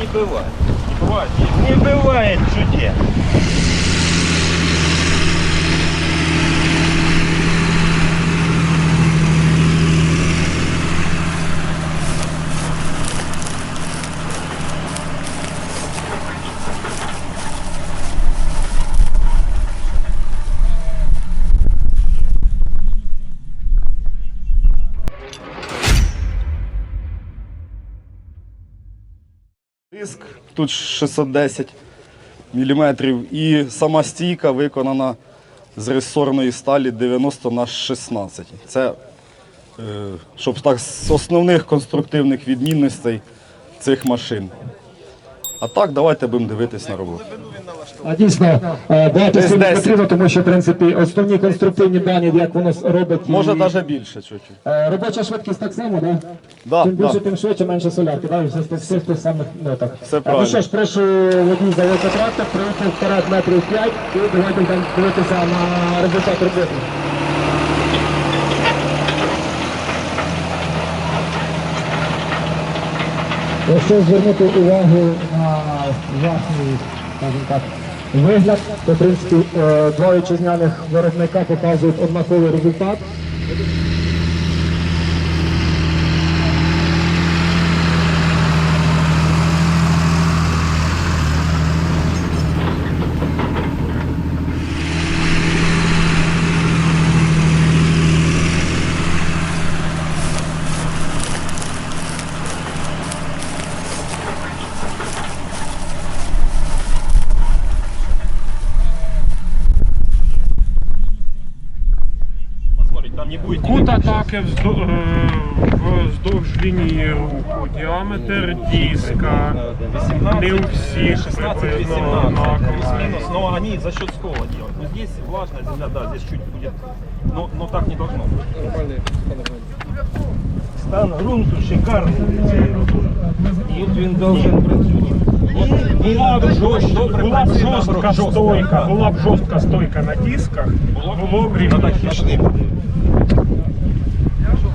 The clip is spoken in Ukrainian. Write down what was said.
не бывает. Не бывает. Не бывает чудес. Диск тут 610 мм і сама стійка виконана з ресорної сталі 90 на 16. Це е, щоб так з основних конструктивних відмінностей цих машин. А так, давайте будемо дивитись на роботу. А дійсно, е, багато не потрібно, тому що в принципі основні конструктивні дані, як воно робить. і- Може навіть більше чуть-чуть. Е, Робоча швидкість так само, да? Да, Тим більше, да. тим швидше, менше солярки, да? все, все, все в тих самих нотах. Все А, правильно. Ну що ж, прошу водій заводити трактор, проїхав вперед метрів 5 і давайте там дивитися на результат роботи. Якщо звернути увагу на власний, скажімо так, вигляд, то в принципі двоє два вітчизняних виробника показують однаковий результат. Там не будет. Кут атаки вздо- е, вздовж лінії руху, діаметр диска, не у всіх 16, приблизно 18, однаковий. плюс-минус, но они за счет скола делают. Но здесь влажная земля, да, здесь чуть будет, но, но так не должно быть. Стан грунту для цієї роботи. Должен працювати. Була б жорстка, була б жорстка стойка, була б жорстка стойка на дисках, було б рівно.